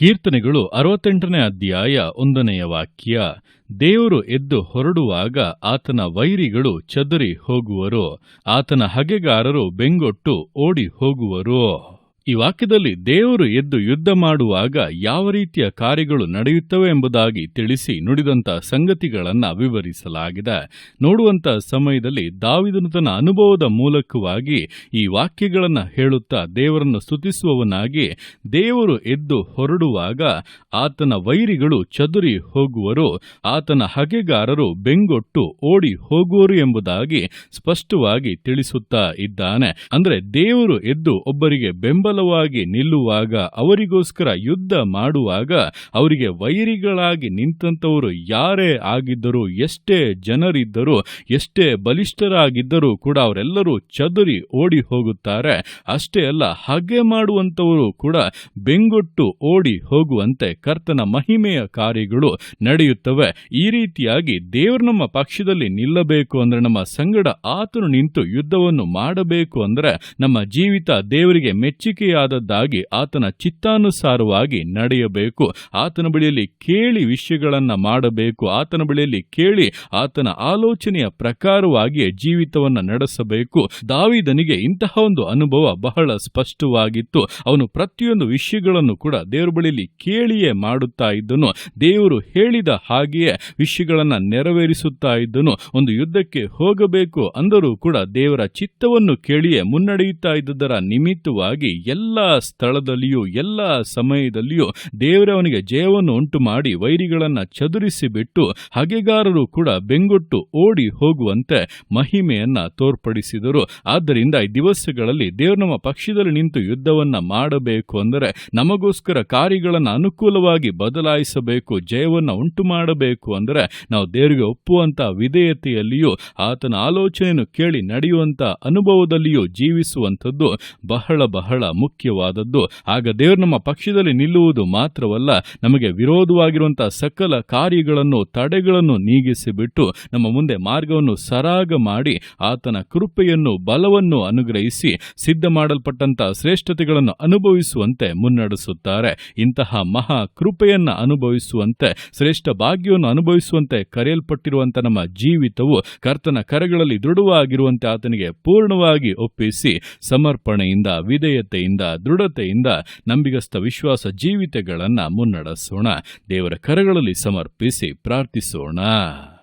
ಕೀರ್ತನೆಗಳು ಅರವತ್ತೆಂಟನೇ ಅಧ್ಯಾಯ ಒಂದನೆಯ ವಾಕ್ಯ. ದೇವರು ಎದ್ದು ಹೊರಡುವಾಗ ಆತನ ವೈರಿಗಳು ಚದರಿ ಹೋಗುವರು. ಆತನ ಹಗೆಗಾರರು ಬೆಂಗೊಟ್ಟು ಓಡಿ ಹೋಗುವರು. ಈ ವಾಕ್ಯದಲ್ಲಿ ದೇವರು ಎದ್ದು ಯುದ್ಧ ಮಾಡುವಾಗ ಯಾವ ರೀತಿಯ ಕಾರ್ಯಗಳು ನಡೆಯುತ್ತವೆ ಎಂಬುದಾಗಿ ತಿಳಿಸಿ ನುಡಿದಂತ ಸಂಗತಿಗಳನ್ನು ವಿವರಿಸಲಾಗಿದೆ. ನೋಡುವಂತ ಸಮಯದಲ್ಲಿ ದಾವಿದನು ತನ್ನ ಅನುಭವದ ಮೂಲಕವಾಗಿ ಈ ವಾಕ್ಯಗಳನ್ನು ಹೇಳುತ್ತಾ ದೇವರನ್ನು ಸ್ತುತಿಸುವವನಾಗಿ ದೇವರು ಎದ್ದು ಹೊರಡುವಾಗ ಆತನ ವೈರಿಗಳು ಚದುರಿ ಹೋಗುವರು, ಆತನ ಹಗೆಗಾರರು ಬೆಂಗೊಟ್ಟು ಓಡಿ ಹೋಗುವರು ಎಂಬುದಾಗಿ ಸ್ಪಷ್ಟವಾಗಿ ತಿಳಿಸುತ್ತಾ ಇದ್ದಾನೆ. ಅಂದರೆ ದೇವರು ಎದ್ದು ಒಬ್ಬರಿಗೆ ಬೆಂಬಲವಾಗಿ ನಿಲ್ಲುವಾಗ, ಅವರಿಗೋಸ್ಕರ ಯುದ್ಧ ಮಾಡುವಾಗ, ಅವರಿಗೆ ವೈರಿಗಳಾಗಿ ನಿಂತಂತವರು ಯಾರೇ ಆಗಿದ್ದರೂ, ಎಷ್ಟೇ ಜನರಿದ್ದರೂ, ಎಷ್ಟೇ ಬಲಿಷ್ಠರಾಗಿದ್ದರೂ ಕೂಡ ಅವರೆಲ್ಲರೂ ಚದುರಿ ಓಡಿ ಹೋಗುತ್ತಾರೆ ಅಷ್ಟೇ ಅಲ್ಲ, ಹಾಗೆ ಮಾಡುವಂತವರು ಕೂಡ ಬೆಂಗೊಟ್ಟು ಓಡಿ ಹೋಗುವಂತೆ ಕರ್ತನ ಮಹಿಮೆಯ ಕಾರ್ಯಗಳು ನಡೆಯುತ್ತವೆ. ಈ ರೀತಿಯಾಗಿ ದೇವರು ನಮ್ಮ ಪಕ್ಷದಲ್ಲಿ ನಿಲ್ಲಬೇಕು ಅಂದ್ರೆ, ನಮ್ಮ ಸಂಗಡ ಆತನು ನಿಂತು ಯುದ್ಧವನ್ನು ಮಾಡಬೇಕು ಅಂದ್ರೆ, ನಮ್ಮ ಜೀವಿತ ದೇವರಿಗೆ ಮೆಚ್ಚುಗೆಯಾದದ್ದಾಗಿ ಆತನ ಚಿತ್ತಾನುಸಾರವಾಗಿ ನಡೆಯಬೇಕು. ಆತನ ಬಳಿಯಲ್ಲಿ ಕೇಳಿ ವಿಷಯಗಳನ್ನು ಮಾಡಬೇಕು. ಆತನ ಬಳಿಯಲ್ಲಿ ಕೇಳಿ ಆತನ ಆಲೋಚನೆಯ ಪ್ರಕಾರವಾಗಿ ಜೀವಿತವನ್ನ ನಡೆಸಬೇಕು. ದಾವಿದನಿಗೆ ಇಂತಹ ಒಂದು ಅನುಭವ ಬಹಳ ಸ್ಪಷ್ಟವಾಗಿತ್ತು. ಅವನು ಪ್ರತಿಯೊಂದು ವಿಷಯಗಳನ್ನು ಕೂಡ ದೇವರ ಬಳಿಯಲ್ಲಿ ಕೇಳಿಯೇ ಮಾಡುತ್ತಾ ಇದ್ದನು. ದೇವರು ಹೇಳಿದ ಹಾಗೆಯೇ ವಿಷಯಗಳನ್ನು ನೆರವೇರಿಸುತ್ತಾ ಇದ್ದನು. ಒಂದು ಯುದ್ಧಕ್ಕೆ ಹೋಗಬೇಕು ಅಂದರೂ ಕೂಡ ದೇವರ ಚಿತ್ತವನ್ನು ಕೇಳಿಯೇ ಮುನ್ನಡೆಯುತ್ತಾ ಇದ್ದುದರ ನಿಮಿತ್ತವಾಗಿ ಎಲ್ಲ ಸ್ಥಳದಲ್ಲಿಯೂ, ಎಲ್ಲ ಸಮಯದಲ್ಲಿಯೂ ದೇವರವನಿಗೆ ಜಯವನ್ನು ಉಂಟು ಮಾಡಿ ವೈರಿಗಳನ್ನ ಚದುರಿಸಿ ಬಿಟ್ಟು ಹಗೆಗಾರರು ಕೂಡ ಬೆಂಗೊಟ್ಟು ಓಡಿ ಹೋಗುವಂತೆ ಮಹಿಮೆಯನ್ನ ತೋರ್ಪಡಿಸಿದರು. ಆದ್ದರಿಂದ ಈ ದಿವಸಗಳಲ್ಲಿ ದೇವರು ನಮ್ಮ ಪಕ್ಷದಲ್ಲಿ ನಿಂತು ಯುದ್ಧವನ್ನ ಮಾಡಬೇಕು ಅಂದರೆ ನಮಗೋಸ್ಕರ ಕಾರ್ಯಗಳನ್ನು ಅನುಕೂಲವಾಗಿ ಬದಲಾಯಿಸಬೇಕು, ಜಯವನ್ನು ಉಂಟು ಮಾಡಬೇಕು ಅಂದರೆ ನಾವು ದೇವರಿಗೆ ಒಪ್ಪುವಂತ ವಿಧೇಯತೆಯಲ್ಲಿಯೂ, ಆತನ ಆಲೋಚನೆಯನ್ನು ಕೇಳಿ ನಡೆಯುವಂಥ ಅನುಭವದಲ್ಲಿಯೂ ಜೀವಿಸುವಂಥದ್ದು ಬಹಳ ಬಹಳ ಮುಖ್ಯವಾದದ್ದು. ಆಗ ದೇವರು ನಮ್ಮ ಪಕ್ಷದಲ್ಲಿ ನಿಲ್ಲುವುದು ಮಾತ್ರವಲ್ಲ, ನಮಗೆ ವಿರೋಧವಾಗಿರುವಂತಹ ಸಕಲ ಕಾರ್ಯಗಳನ್ನು, ತಡೆಗಳನ್ನು ನೀಗಿಸಿಬಿಟ್ಟು ನಮ್ಮ ಮುಂದೆ ಮಾರ್ಗವನ್ನು ಸರಾಗ ಮಾಡಿ, ಆತನ ಕೃಪೆಯನ್ನು, ಬಲವನ್ನು ಅನುಗ್ರಹಿಸಿ, ಸಿದ್ಧ ಮಾಡಲ್ಪಟ್ಟಂತಹ ಶ್ರೇಷ್ಠತೆಗಳನ್ನು ಅನುಭವಿಸುವಂತೆ ಮುನ್ನಡೆಸುತ್ತಾರೆ. ಇಂತಹ ಮಹಾ ಕೃಪೆಯನ್ನ ಅನುಭವಿಸುವಂತೆ, ಶ್ರೇಷ್ಠ ಭಾಗ್ಯವನ್ನು ಅನುಭವಿಸುವಂತೆ ಕರೆಯಲ್ಪಟ್ಟಿರುವಂತಹ ನಮ್ಮ ಜೀವಿತವು ಕರ್ತನ ಕರೆಗಳಲ್ಲಿ ದೃಢವಾಗಿರುವಂತೆ ಆತನಿಗೆ ಪೂರ್ಣವಾಗಿ ಒಪ್ಪಿಸಿ, ಸಮರ್ಪಣೆಯಿಂದ ವಿಧೇಯತೆಯಿಂದ ದೃಢತೆಯಿಂದ ನಂಬಿಗಸ್ತ ವಿಶ್ವಾಸ ಜೀವಿತಗಳನ್ನು ಮುನ್ನಡೆಸೋಣ. ದೇವರ ಕರಗಳಲ್ಲಿ ಸಮರ್ಪಿಸಿ ಪ್ರಾರ್ಥಿಸೋಣ.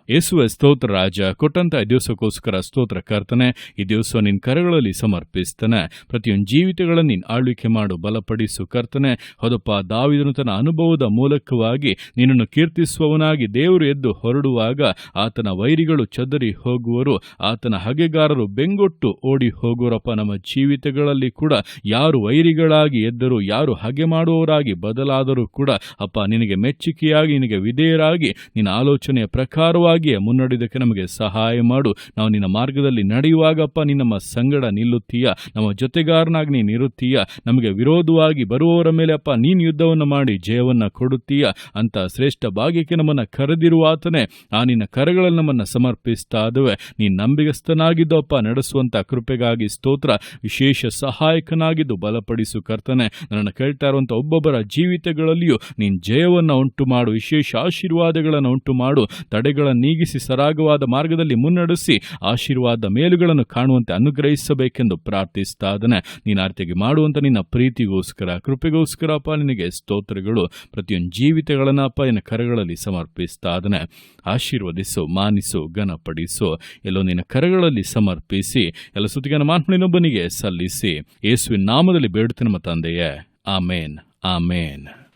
ಯೇಸುವ ಸ್ತೋತ್ರ ರಾಜ, ಕೊಟ್ಟಂತ ದಿವಸಕ್ಕೋಸ್ಕರ ಸ್ತೋತ್ರ ಕರ್ತನೆ, ಈ ದಿವಸ ನಿನ್ನ ಕರಗಳಲ್ಲಿ ಸಮರ್ಪಿಸ್ತಾನೆ. ಪ್ರತಿಯೊಂದು ಜೀವಿತಗಳನ್ನು ನೀನು ಆಳ್ವಿಕೆ ಮಾಡು, ಬಲಪಡಿಸು ಕರ್ತನೆ. ಹೌದಪ್ಪ, ದಾವಿದನು ತನ್ನ ಅನುಭವದ ಮೂಲಕವಾಗಿ ನಿನ್ನನ್ನು ಕೀರ್ತಿಸುವವನಾಗಿ ದೇವರು ಎದ್ದು ಹೊರಡುವಾಗ ಆತನ ವೈರಿಗಳು ಚದರಿ ಹೋಗುವರು. ಆತನ ಹಗೆಗಾರರು ಬೆಂಗೊಟ್ಟು ಓಡಿ ಹೋಗುವರಪ್ಪ. ನಮ್ಮ ಜೀವಿತಗಳಲ್ಲಿ ಕೂಡ ಯಾರು ವೈರಿಗಳಾಗಿ ಎದ್ದರು, ಯಾರು ಹಗೆ ಮಾಡುವವರಾಗಿ ಬದಲಾದರೂ ಕೂಡ, ಅಪ್ಪ, ನಿನಗೆ ಮೆಚ್ಚುಗೆಯಾಗಿ ನಿನಗೆ ವಿಧೇಯರಾಗಿ ನಿನ್ನ ಆಲೋಚನೆಯ ಪ್ರಕಾರವಾಗಿ ಮುನ್ನಡೆಯೋದಕ್ಕೆ ನಮಗೆ ಸಹಾಯ ಮಾಡು. ನಾವು ನಿನ್ನ ಮಾರ್ಗದಲ್ಲಿ ನಡೆಯುವಾಗಪ್ಪ ನೀನು ನಮ್ಮ ಸಂಗಡ ನಿಲ್ಲುತ್ತೀಯ. ನಮ್ಮ ಜೊತೆಗಾರನಾಗಿ ನೀನು ಇರುತ್ತೀಯ ನಮಗೆ ವಿರೋಧವಾಗಿ ಬರುವವರ ಮೇಲೆ ಅಪ್ಪ, ನೀನು ಯುದ್ಧವನ್ನು ಮಾಡಿ ಜಯವನ್ನ ಕೊಡುತ್ತೀಯ. ಅಂತ ಶ್ರೇಷ್ಠ ಭಾಗ್ಯಕ್ಕೆ ನಮ್ಮನ್ನು ಕರೆದಿರುವ ಆತನೇ, ಆ ನಿನ್ನ ಕರೆಗಳಲ್ಲಿ ನಮ್ಮನ್ನು ಸಮರ್ಪಿಸ್ತಾ ಇದ್ದೇವೆ ನೀನು ನಂಬಿಗಸ್ತನಾಗಿದ್ದು ಅಪ್ಪ ನಡೆಸುವಂತ ಕೃಪೆಗಾಗಿ ಸ್ತೋತ್ರ. ವಿಶೇಷ ಸಹಾಯಕನಾಗಿದ್ದು ಬಲಪಡಿಸು ಕರ್ತನೆ. ನನ್ನನ್ನು ಕೇಳ್ತಾ ಇರುವಂಥ ಒಬ್ಬೊಬ್ಬರ ಜೀವಿತಗಳಲ್ಲಿಯೂ ನೀನು ಜಯವನ್ನು ಉಂಟು ಮಾಡು ವಿಶೇಷ ಆಶೀರ್ವಾದಗಳನ್ನು ಉಂಟು ಮಾಡು ತಡೆಗಳನ್ನು ನೀಗಿಸಿ ಸರಾಗವಾದ ಮಾರ್ಗದಲ್ಲಿ ಮುನ್ನಡೆಸಿ ಆಶೀರ್ವಾದ ಮೇಲುಗಳನ್ನು ಕಾಣುವಂತೆ ಅನುಗ್ರಹಿಸಬೇಕೆಂದು ಪ್ರಾರ್ಥಿಸ್ತಾ ಇದ್ದಾನೆ. ನೀನು ಆರ್ತಿಗೆ ಮಾಡುವಂತ ನಿನ್ನ ಪ್ರೀತಿಗೋಸ್ಕರ ಕೃಪೆಗೋಸ್ಕರಪ್ಪ ನಿನಗೆ ಸ್ತೋತ್ರಗಳು. ಪ್ರತಿಯೊಂದು ಜೀವಿತಗಳನ್ನಪ್ಪ ನಿನ್ನ ಕರಗಳಲ್ಲಿ ಸಮರ್ಪಿಸ್ತಾ ಇದ್ದಾನೆ. ಆಶೀರ್ವದಿಸು, ಮಾನಿಸು, ಘನಪಡಿಸು. ಎಲ್ಲೋ ನಿನ್ನ ಕರಗಳಲ್ಲಿ ಸಮರ್ಪಿಸಿ, ಎಲ್ಲ ಸುತ್ತಿಗನ ಮಾನ್ಮನಿನೊಬ್ಬನಿಗೆ ಸಲ್ಲಿಸಿ. ಯೇಸುವಿನ ನಾಮದಲ್ಲಿ ಬೇಡುತ್ತೆ ನಮ್ಮ ತಂದೆಯೇ. ಆಮೇನ್. ಆಮೇನ್.